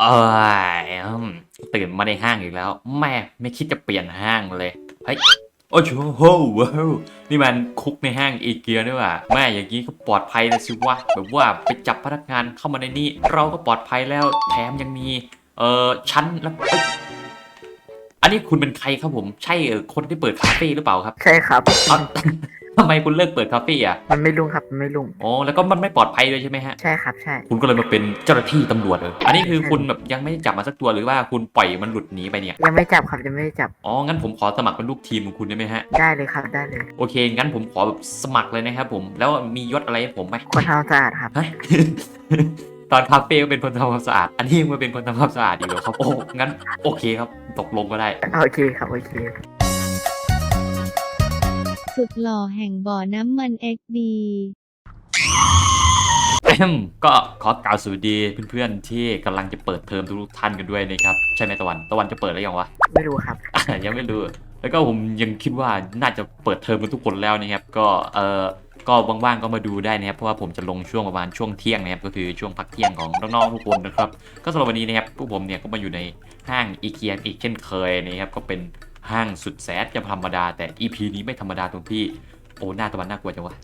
เอ้ยอืมตื่นมาในห้างอีกแล้ว แม่ไม่คิดจะเปลี่ยนห้างเลยเฮ้ยโอ้โหว้าวนี่มันคุกในห้างอีเกียด้วยว่ะแม่อย่างนี้ก็ปลอดภัยเลยสิวะแบบว่าไปจับพนักงานเข้ามาในนี้ เราก็ปลอดภัยแล้วแถมยังมี เอ่อชั้นแล้วเอ้ยอันนี้คุณเป็นใครครับผม ใช่เออคนที่เปิดคาเฟ่หรือเปล่าครับ ใช่ครับ เอ้า ทำไมคุณเลิกเปิดคาเฟ่อะมันไม่รุ่งครับมันไม่รุ่งอ๋อแล้วก็มันไม่ปลอดภัยเลยใช่ไหมฮะ ใช่ครับใช่ คุณก็เลยมาเป็นเจ้าหน้าที่ตำรวจเลยอันนี้คือคุณแบบยังไม่ได้จับมาสักตัวหรือว่าคุณปล่อยมันหลุดหนีไปเนี่ย ยังไม่จับครับยังไม่ได้จับ อ๋อ งั้นผมขอสมัครเป็นลูกทีมของคุณได้ไหมฮะ ได้เลยครับได้เลยโอเค งั้นผมขอแบบสมัครเลยนะครับผม แล้วมียศอะไรให้ผมไหมคนทำความสะอาดครับ ฮะ ตอนคาเฟ่ก็เป็นคนทำความสะอาด อันนี้ยังมาเป็นคนทำความสะอาดอยู่เหรอครับ โอ้ งั้นโอเคครับ ตกลงก็ได้ โอเคครับโอเค สุดหล่อแห่งบ่อน้ำมัน XD ก็ขอกล่าวสวัสดีเพื่อนๆที่กำลังจะเปิดเทอมทุกๆท่านกันด้วยนะครับ ใช่ไหมตะวันตะวันจะเปิดแล้วยังวะ ไม่รู้ครับอะยังไม่รู้แล้วก็ผมยังคิดว่าน่าจะเปิดเทอมกันทุกคนแล้วนะครับ ก็เออก็ว่างๆก็มาดูได้นะครับ เพราะว่าผมจะลงช่วงประมาณช่วงเที่ยงนะครับ ก็คือช่วงพักเที่ยงของน้องๆทุกคนนะครับ ก็สำหรับวันนี้นะครับพวกผมเนี่ยก็มาอยู่ในห้างอีเกียอีกเช่นเคยนะครับ ก็เป็น ห้างสุดแสนจะธรรมดา แต่ EP นี้ไม่ธรรมดาตรงที่ โอ้หน้าตะวันน่ากลัวจังวะ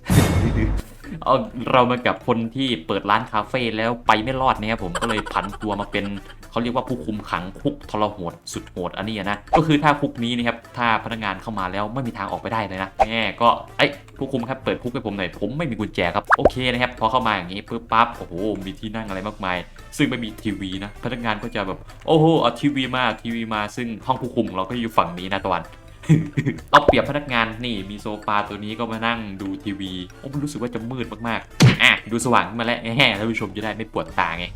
เอาเรามากับคนที่เปิดร้านคาเฟ่แล้วไปไม่รอดนะครับผมก็เลยผันตัวมาเป็นเขาเรียกว่าผู้คุมขังคุกทรโหดสุดโหดอันนี้นะก็คือถ้าคุกนี้นะครับถ้าพนักงานเข้ามาแล้วไม่มีทางออกไปได้เลยนะแง่ก็ไอ้ย ผู้คุมครับเปิดคุกให้ผมหน่อยผมไม่มีกุญแจครับโอเคนะครับพอเข้ามาอย่างนี้ปุ๊บปั๊บโอ้โหมีที่นั่งอะไรมากมาย ซึ่งไม่มีทีวีนะพนักงานก็จะแบบโอ้โหเอาทีวีมาทีวีมา ซึ่งห้องผู้คุมเราก็อยู่ฝั่งนี้นะตะวันเอาเปรียบพนักงานนี่มีโซฟาตัวนี้ก็มานั่งดูทีวีโอ้มันรู้สึกว่าจะมืดมากๆอะดูสว่างขึ้นมาแล้วแง่ท่านผู้ชมจะได้ไม่ปวดตาไง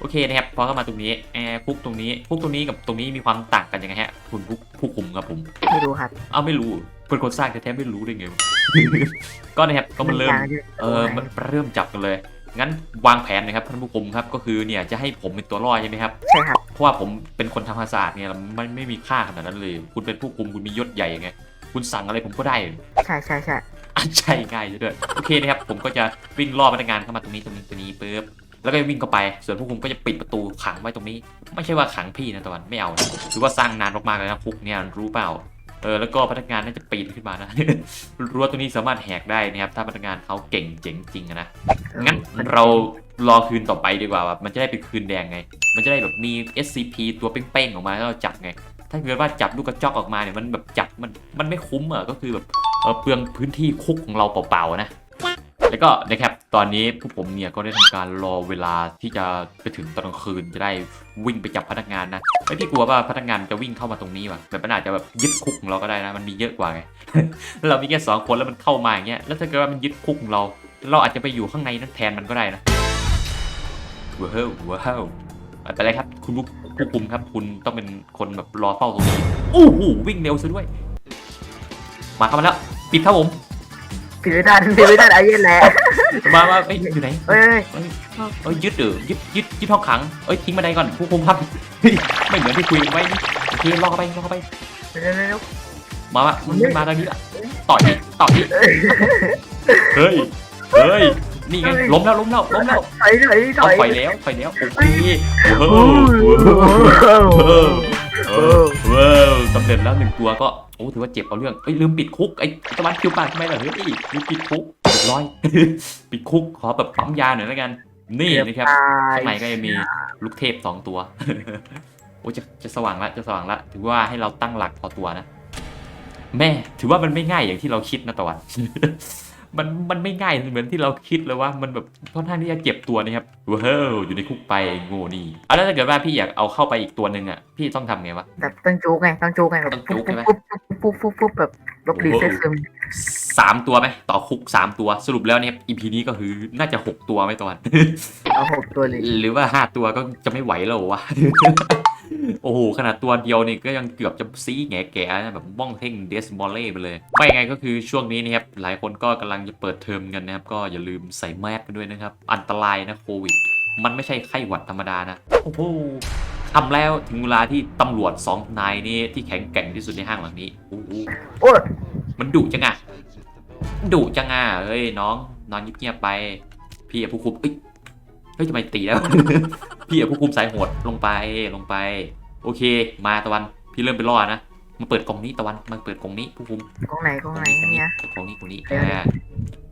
โอเคนะครับพอเข้ามาตรงนี้แอร์คุกตรงนี้คุกตรงนี้กับตรงนี้มีความต่างกันยังไงฮะ คุณผู้ผู้คุมครับผมไม่รู้ครับเอาไม่รู้เป็นคนสร้างแต่แท้ๆไม่รู้ได้ไงวะ ก็นะครับก็มาเริ่มต่างอยู่เออมันเริ่มจับกันเลย งั้นวางแผนนะครับท่านผู้ชมครับก็คือเนี่ยจะให้ผมเป็นตัวล่อใช่ไหมครับใช่ครับเพราะว่าผมเป็นคนทำความสะอาดเนี่ยมันไม่มีค่าขนาดนั้นเลย คุณเป็นผู้คุมคุณมียศใหญ่ไงคุณสั่งอะไรผมก็ได้ใช่ใช่ใช่อะใช่ง่ายซะด้วยโอเคนะครับผมก็จะวิ่งล่อพนักงานเข้ามาตรงนี้ตรงนี้ตรงนี้ปุ๊บ แล้วก็วิ่งเข้าไป ส่วนผู้คุมก็จะปิดประตูขังไว้ตรงนี้ ไม่ใช่ว่าขังพี่นะตะวันไม่เอานะถือว่าสร้างนานมากๆเลยนะคุกเนี่ยรู้เปล่าเออแล้วก็พนักงานน่าจะปีนขึ้นมานะรั้วตรงนี้สามารถแหกได้นะครับถ้าพนักงานเขาเก่งเจ๋งจริงนะงั้นเรารอคืนต่อไปดีกว่าแบบมันจะได้เป็นคืนแดงไง มันจะได้แบบมี SCP ตัวเป้งๆออกมาแล้วเราจับไง ถ้าเกิดว่าจับลูกกระจอกออกมาเนี่ยมันแบบจับมันมันไม่คุ้มอะก็คือแบบเออเปลืองพื้นที่คุกของเราเปล่าๆนะ แล้วก็นะครับตอนนี้พวกผมเนี่ยก็ได้ทำการรอเวลาที่จะไปถึงตอนกลางคืนจะได้วิ่งไปจับพนักงานนะไอ้ยพี่กลัวว่าพนักงานจะวิ่งเข้ามาตรงนี้ว่ะแบบมันอาจจะแบบยึดคุกของเราก็ได้นะมันมีเยอะกว่าไงเรามีแค่สองคนแล้วมันเข้ามาอย่างเงี้ยแล้วถ้าเกิดว่ามันยึดคุกของเรา เราอาจจะไปอยู่ข้างในนั้นแทนมันก็ได้นะว้าวว้าวไปเลยครับ คุณผู้ผู้คุมครับ คุณต้องเป็นคนแบบรอเฝ้าตรงนี้โอ้โหวิ่งเร็วซะด้วย มาเข้ามาแล้ว ปิดครับผม ผิดไม่ทันผิดไม่ทันอาเย็นแหละมามาเอ้ยอยู่ไหนเอ้ยเอ้ยเอ้ยยึดเออยึดยึดยึดห้องขังเอ้ยทิ้งบันไดก่อนผู้คุมครับเฮ้ยไม่เหมือนที่คุยกันไว้นี่โอเครอเข้าไปรอเข้าไปเร็วเร็วเร็วมามามันไม่มาทางนี้ละต่อยดิต่อยดิเฮ้ยเฮ้ยนี่ไงล้มแล้วล้มแล้วล้มแล้วถอยถอยถเอาอยถอยแล้วถอยแล้วโอเคโอ้ว้าวโห ว้าวว้าวว้าวสำเร็จแล้วหนึ่งตัวก็โอ้ถือว่าเจ็บเอาเรื่องเอ้ยลืมปิดคุกไอ้ตะวันคิวปากทำไมล่ะเฮ้ยลืมปิดคุกเรียบร้อย ปิดคุกขอแบบปั๊มยาหน่อยแล้วกัน นี่นะครับข้างในก็จะมีลูกเทพสองตัวโอ้จะจะสว่างละจะสว่างละถือว่าให้เราตั้งหลักพอตัวนะ แม่ถือว่ามันไม่ง่ายอย่างที่เราคิดนะตะวัน มันมันไม่ง่ายเหมือนที่เราคิดเลยว่ามันแบบค่อนข้างที่จะเจ็บตัวนะครับว้าวอยู่ในคุกไปโง่นี่เอาแล้วถ้าเกิดว่าพี่อยากเอาเข้าไปอีกตัวหนึ่งอะพี่ต้องทำไงวะแบบต้องจูกไงต้องจูกไงแบบต้องจู๊ปุ๊กบใช่ไหมปุ๊บปุ๊บปุ๊บปุ๊บปุ๊บแบบลบหลีเส้นซึมสามตัวไหมต่อคุกสามตัวสรุปแล้วเนี่ยอีพีนี้ก็คือน่าจะหกตัวไหมตะวันเอาหกตัวเลย หรือว่าห้าตัวก็จะไม่ไหวแล้วเหรอวะโอ้โหขนาดตัวเดียวนี่ก็ยังเกือบจะซีแง่แก่นะแบบบ้องเท่งเดสมอลเล่ไปเลย ไม่ไงก็คือช่วงนี้นะครับหลายคนก็กำลังจะเปิดเทอมกันนะครับ ก็อย่าลืมใส่แมสกันด้วยนะครับ อันตรายนะโควิด มันไม่ใช่ไข้หวัดธรรมดานะโอ้โหทำแล้วถึงเวลาที่ตำรวจสองนายนี้ที่แข็งแกร่งที่สุดในห้างหลังนี้โอ้โหโอ้ยมันดุจังอะดุจังอะเฮ้ยน้อง นอนเงียบๆไป พี่อะผู้คุมเอ้ยเฮ้ยทำไมตีแล้ว พี่เอาผู้คุมสายโหดลงไปลงไป โอเค มาตะวัน พี่เริ่มไปล่อนะมาเปิดกล่องนี้ตะวันมาเปิดกล่องนี้ผู้คุมกล้องไหนกล้องไหนเนี่ยกล่องนี้กล่องนี้เดี๋ยวอ่า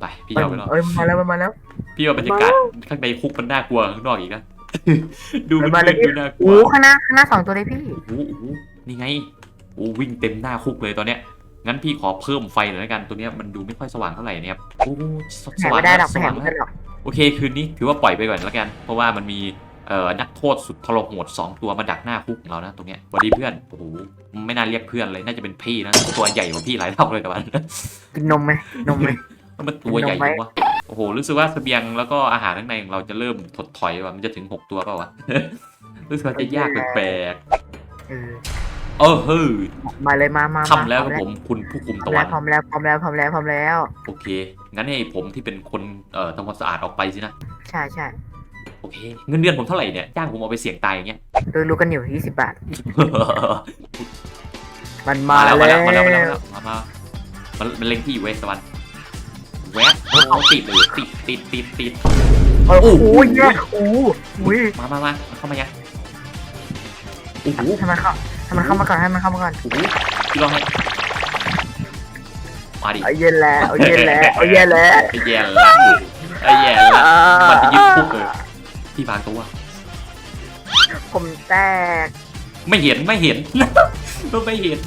ไปพี่เอาไปล่อเอ้ยมาแล้วมาแล้ว พี่ว่าบรรยากาศข้างในคุกมันน่ากลัวข้างนอกอีกนะดูมันมาเลยดูน่ากลัโอ้วข้างหน้าข้างหน้าสองตัวเลยพี่โอ้โหโอ้โหนี่ไงโอ้วิ่งเต็มหน้าคุกเลยตอนเนี้ยงั้นพี่ขอเพิ่มไฟหน่อยละกันตัวเนี้ยมันดูไม่ค่อยสว่างเท่าไหร่เนี่ยครับโอ้สแหสกว่างไม่ได้หรแล้อกวสแหว่ากงไม่แล้วได้หรอกโอเคคืนนี้ถือว่าปล่อยไปก่อนแล้วกัน เพราะว่ามันมี เอ่อนักโทษสุดทรหดสองตัวมาดักหน้าคุกของเรานะตรงเนี้ยสวัสดีเพื่อนโอ้โหไม่น่าเรียกเพื่อนเลยน่าจะเป็นพี่นะตัวใหญ่กว่าพี่หลายเท่าเลยแต่วันกินนมไหมนมไหมมันตัวใหญ่จังวะโอ้โหรู้สึกว่าเสบียงแล้วก็อาหารข้างในของเราจะเริ่มถดถอยว่ะมันจะถึงหกตัวเปล่าวะรู้สึกว่าจะยากแปลกเออๆเออเฮ้ยมาเลยมามาทำแล้วครับผมคุณผู้คุมพร้ตะอมวัแล้วนพร้อมแล้วพร้อมแล้วพร้อมแล้วพร้อมแล้ว โอเค งั้นให้ผมที่เป็นคนเอ่อทำความสะอาดออกไปสินะ ใช่ใช่ โอเคเงินเดือนผมเท่าไหร่เนี่ยจ้างผมเอาไปเสี่ยงตายอย่างเงี้ยโดยรู้กันอยู่ยี่สิบบาท มันมามาแล้วแล้มาแล้ววมาแล้วมาแล้วมามามันมันเล็งที่อยู่เว้ยตะวันแวบเอาติดเลยติดติดติดติด โอ้โหโอ้โหเยอะโอ้โหอุ้ยมามามามันเข้ามายังโอ้โหทำไมเข้าทำไมเข้ามาก่อนให้มันเข้ามาก่อนโอ้โหพี่ลองให้มาดิ เอาเย็นแล้วเอาเย็นแล้วเอาเย็นแล้วไอ้แย่ละไอ้แย่ละมันจะยึดคุกเลย พี่บางตัว ผมแตกไม่เห็นไม่เห็นมันไม่เห็น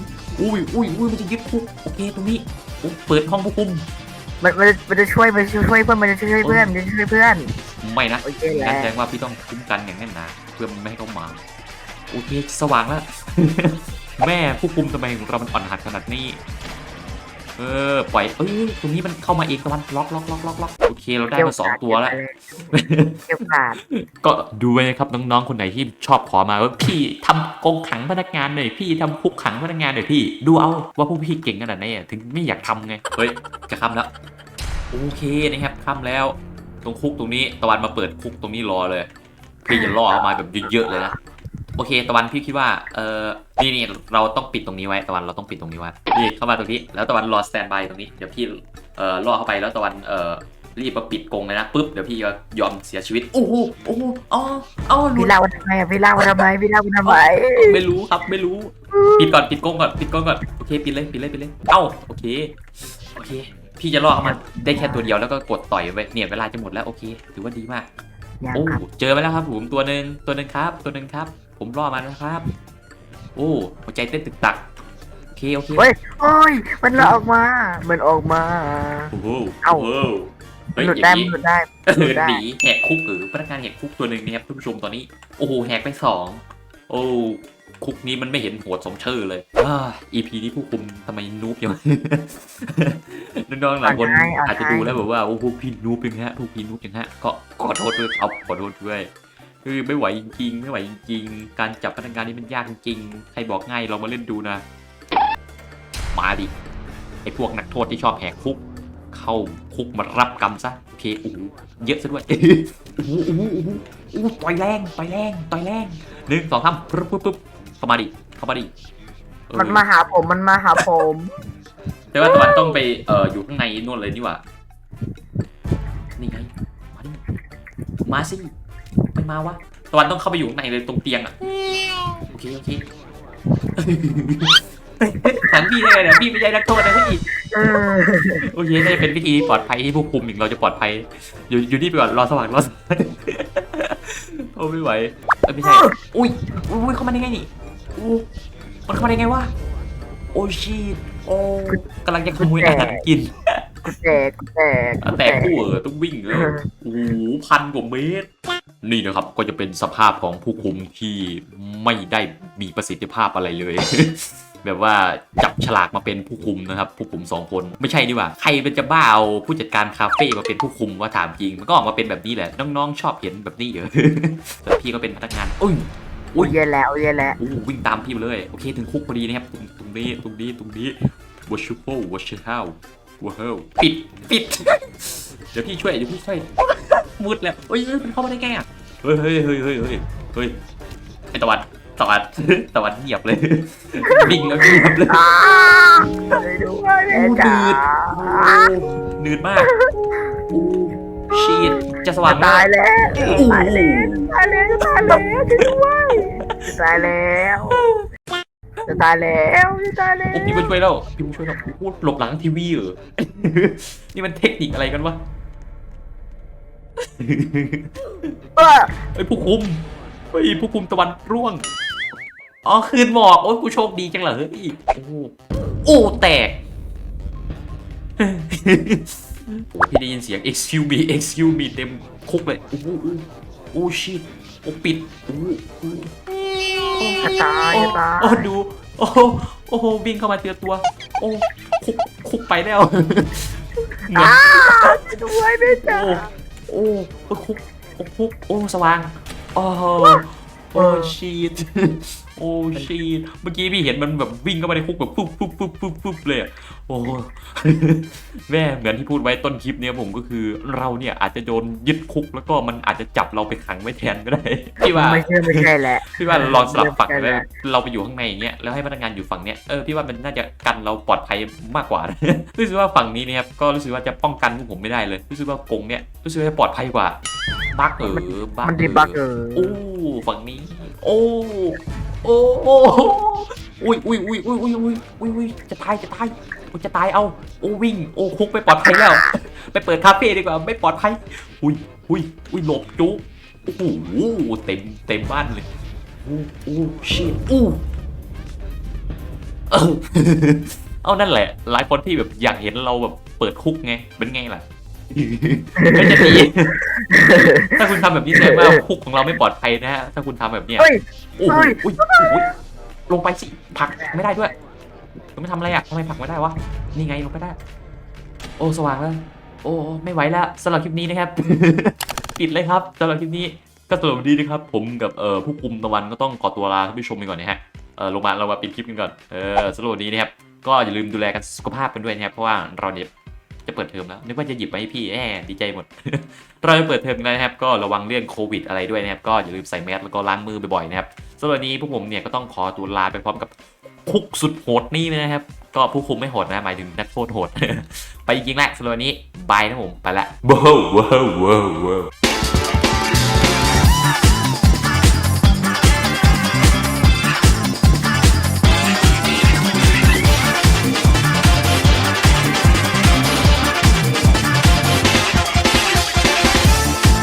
อุ้ยอุ้ยอุ้ยมันจะยึดคุกโอเคตรงนี้โอ้เปิดห้องผู้คุมมันมันมันจะช่วยมันจะช่วยเพื่อนมันจะช่วยเพื่อนมันจะช่วยเพื่อนไม่นะโอเคงั้นแล้แสดวงว่าพี่ต้องคุ้มกันอย่างแน่นหนาเพื่อไม่ให้เขามาโอเคสว่างแล้ว แม่ผู้คุมทำไมของเรามันอ่อนหัดขนาดนี้ เออปล่อยเอ้ยตรงนี้มันเข้ามาเองตะวันล็อกล็อกล็อกล็อกล็อกโอเคเราได้มาสองตัวแล้วเกี่ยวกาดก็ดูไว้นะครับน้องๆคนไหนที่ชอบขอมาว่าพี่ทำกรงขังพนักงานหน่อยพี่ทำคุกขังพนักงานหน่อยพี่ ดูเอาว่าพวกพี่เก่งขนาดไหนอะถึงไม่อยากทำไงเฮ้ยจะค่ำแล้วโอเคนะครับค่ำแล้วตรงคุกตรงนี้ตะวันมาเปิดคุกตรงนี้รอเลยพี่จะล่อเอามาแบบเยอะๆเลยนะ โอเคตะวันพี่คิดว่าเออนี่นี่เราต้องปิดตรงนี้ไว้ตะวันเราต้องปิดตรงนี้ไว้นี่เข้ามาตรงนี้แล้วตะวันรอสแตนบายตรงนี้เดี๋ยวพี่เอ่อล่อเข้าไปแล้วตะวันเอ่อรีบมาปิดกรงเลยนะปุ๊บเดี๋ยวพี่ก็ยอมเสียชีวิตโอ้โหโอ้โหอ๋ออ๋อหลุพี่ดเล่าวันทำไมอะพี่เล่าวันทำไมพี่เล่าวันทำไมไม่รู้ครับไม่รู้ปิดก่อนปิดกรงก่อนปิดกรงก่อนโอเคปิดเลยปิดเลยปิดเลยเอ้าโอเคโอเค พี่จะล่อเข้ามาได้แค่ตัวเดียวแล้วก็กดต่อยไปเนี่ยเวลาจะหมดแล้วโอเคถือว่าดีมากยังโอ้ครับเจอมาแล้วครับผมตัวหนึ่งตัวหนึ่งครับตัวหนึ่งครับ ผมล่อมาแล้วครับ โอ้หัวใจเต้นตึกตักโอเคโอเคเฮ้ยโอ้ย มันออกมา มันออกมา โอ้โหเอ้า โโหเฮ้ยหลุดอได้ย่างมันนี้หลุดได้ เอหลุอดได้ หนีแหกคุกหรือพนักงานแหกคุกตัวหนึ่งนะครับท่านผู้ชมตอนนี้ โอ้โหแหกไปสองโอ้คุกนี้มันไม่เห็นโหดสมชื่อเลยอ่า EP นี้ผู้คุมทำไมนูบอย่างน้องๆหลายคนอ่อนให้อ่อนให้อาจจะดูแล้วแบบว่าโอ้พวกพี่นูบยังฮะพวกพี่นูบยังฮะก็ขอโทษด้วยครับขอโทษด้วย คือไม่ไหวจริงๆไม่ไหวจริงๆการจับพนักงานนี่มันยากจริงๆใครบอกง่ายเรามาเล่นดูนะ มาดิไอพวกนักโทษที่ชอบแหกคุก เข้าคุกมารับกรรมซะโอเคโอ้โหเยอะซะด้วยโอ้โหโอ้โหโอ้โหโอ้โหต่อยแรงต่อยแรงต่อยแรงหนึ่งสองสามปึ๊บปึ๊บปึ๊บเข้ามาดิเข้ามาดิเออมันมาหาผมมันมาหาผมแต่ว่าตะวันต้องไปเอ่ออยู่ข้างในนู่นเลยนี่หว่านี่ไงมาดิมาสิไม่มาวะตะวันต้องเข้าไปอยู่ข้างในเลยตรงเตียงอะโอเคโอเคถังพี่ได้ไงเนี่ยพี่ไม่ใช่นักโทษนะพี่เออโอเคน่าจะเป็นวิธีที่ปลอดภัยที่ผู้คุมอีกเราจะปลอดภัย อยู่อยู่นี่ไปก่อนรอสว่างรอสว่างโอ้ไม่ไหวเอ้ยไม่ใช่อุ้ยอุ้ยเข้ามาได้ไงนี่อู้มันเข้ามาได้ไงวะโอ้ชีตโอ้กำลังจะขโมยอาหารกินกูแตกกูแตกกูแต่คู่เออต้องวิ่งเลยโอ้โหพันกว่าเมตร นี่นะครับก็จะเป็นสภาพของผู้คุมที่ไม่ได้มีประสิทธิภาพอะไรเลย แบบว่าจับฉลากมาเป็นผู้คุมนะครับ ผู้คุมสองคน ไม่ใช่ดีกว่า ใครเป็นจะบ้าเอาผู้จัดการคาเฟ่มาเป็นผู้คุมว่าถามจริง มันก็ออกมาเป็นแบบนี้แหละ น้องๆ ชอบเห็นแบบนี้เหรอแต่พี่ก็เป็นพนักงานอุ้ยอุ้ยเย็นแล้วเย็นแล้วโอ้วิ่งตามพี่มาเลยโอเคถึงคุกพอดีนะครับตรงตรงนี้ตรงนี้ตรงนี้ wash your hole wash your house wash your hole ปิดปิดเดี๋ยวพี่ช่วยเดี๋ยวพี่ช่วย มุดแล้วเฮ้ยเฮ้ยมันเข้ามาได้ไงอะเฮ้ยเฮ้ยเฮ้ยเฮ้ยเฮ้ยเฮ้ยไอตะวันตะวันตะวันเงียบเลยวิ่งแล้วเงียบเลยอ้าเลยด้วยแม่จ๋าหนืดมากโอ้ชีตจะสว่างตายแล้วโอ้โหตายแล้วตายแล้วตายแล้วช่วยด้วยจะตายแล้วจะตายแล้วจะตายแล้วโอ้พี่มาช่วยแล้วพี่มาช่วยแล้วโอ้หลบหลังทีวีเหรอนี่มันเทคนิคอะไรกันวะ เออเอ้ยผู้คุมเฮ้ยผู้คุมตะวันร่วง อ๋อคืนหมอกโอ้ยกูโชคดีจังเลยเฮ้ยโอ้โหโอ้แตก พี่ได้ยินเสียง excuse me excuse me เต็มคุกเลยโอ้โหโอ้ชิตโอ้ปิดโอ้โหจะตายจะตาย โอ้ดู โอ้โหโอ้โหวิ่งเข้ามาเจอตัว โอ้คุกคุกไปแล้ว เหมือนอ้าด้วยไม่จ้า โอ้ โอ้โอ้คุกโอ้คุกโอ้สว่างโอ้โหโอ้ชีต โอ้ชีตเมื่อกี้พี่เห็นมันแบบวิ่งเข้ามาในคุกแบบปุ๊บปุ๊บปุ๊บปุ๊บปุ๊บเลยอะโอ้แม่เหมือนที่พูดไว้ต้นคลิปเนี้ยผมก็คือเราเนี่ยอาจจะโดนยึดคุกแล้วก็มันอาจจะจับเราไปขังไว้แทนก็ได้พี่ว่าไม่ใช่ไม่ใช่แหละพี่ว่าลองสลับฝั่งใช่แล้วแหละเราไปอยู่ข้างในอย่างเงี้ยแล้วให้พนักงานอยู่ฝั่งเนี้ยเออพี่ว่ามันน่าจะกันเราปลอดภัยมากกว่านะรู้สึกว่าฝั่งนี้เนี่ยครับก็รู้สึกว่าจะป้องกันพวกผมไม่ได้เลยรู้สึกว่ากรงเนี่ยรู้สึกว่าจะปลอดภัยกว่าบักเออบักมันดีบักเออโอ้ฝั่งนี้ โอ้ โอ้โอ้อุ้ยอุ้ยอุ้ยอุ้ยอุ้ยอุ้ยอุ้ยอุ้ยจะตายจะตายโอ้จะตายเอาโอ้วิ่งโอ้คุกไปปลอดภัยแล้ว ไปเปิดคาเฟ่ดีกว่าไม่ปลอดภัยอุ้ยอุ้ยอุ้ยหลบจุ๊โอ้โหเต็มเต็มบ้านเลยอู้อู้ชิอู้เออเอานั่นแหละ หลายคนที่แบบอยากเห็นเราแบบเปิดคุกไงเป็นไงล่ะ ไม่จะดีถ้าคุณทำแบบนี้แสดงว่าคุกของเราไม่ปลอดภัยนะฮะถ้าคุณทำแบบเนี้ยเฮ้ย โอ้โหเฮ้ยอุ้ยอุ้ยลงไปสิผลักไม่ได้ด้วยคุณไม่ทำอะไรอะทำไมผลักไม่ได้วะนี่ไงลงไปได้ โอ้สว่างแล้ว โอ้ไม่ไหวแล้วสำหรับคลิปนี้นะครับ ปิดเลยครับสำหรับคลิปนี้ก็สำหรับวันนี้นะครับ ผมกับเอ่อผู้คุมตะวันก็ต้องขอตัวลาท่านผู้ชมไปก่อนนะฮะเออลงมาเรามาปิดคลิปกันก่อนเออสำหรับวันนี้นะครับก็อย่าลืมดูแลกันสุขภาพกันด้วยนะครับเพราะว่าเราเนี่ย จะเปิดเทอมแล้วนึกว่าจะหยิบไปให้พี่แอบดีใจหมด เราจะเปิดเทอมนแล้วนะครับ ก็ระวังเรื่องโควิดอะไรด้วยนะครับ ก็อย่าลืมใส่แมสแล้วก็ล้างมือบ่อยๆนะครับสำหรับวันนี้พวกผมเนี่ยก็ต้องขอตัวลาไปพร้อมกับคุกสุดโหดนี่นะครับ ก็ผู้คุมไม่โหดนะหมายถึงนักโทษโหด ไปจริงๆแหละสำหรับวันนี้บายนะผมไปละว้าวว้าวว้าว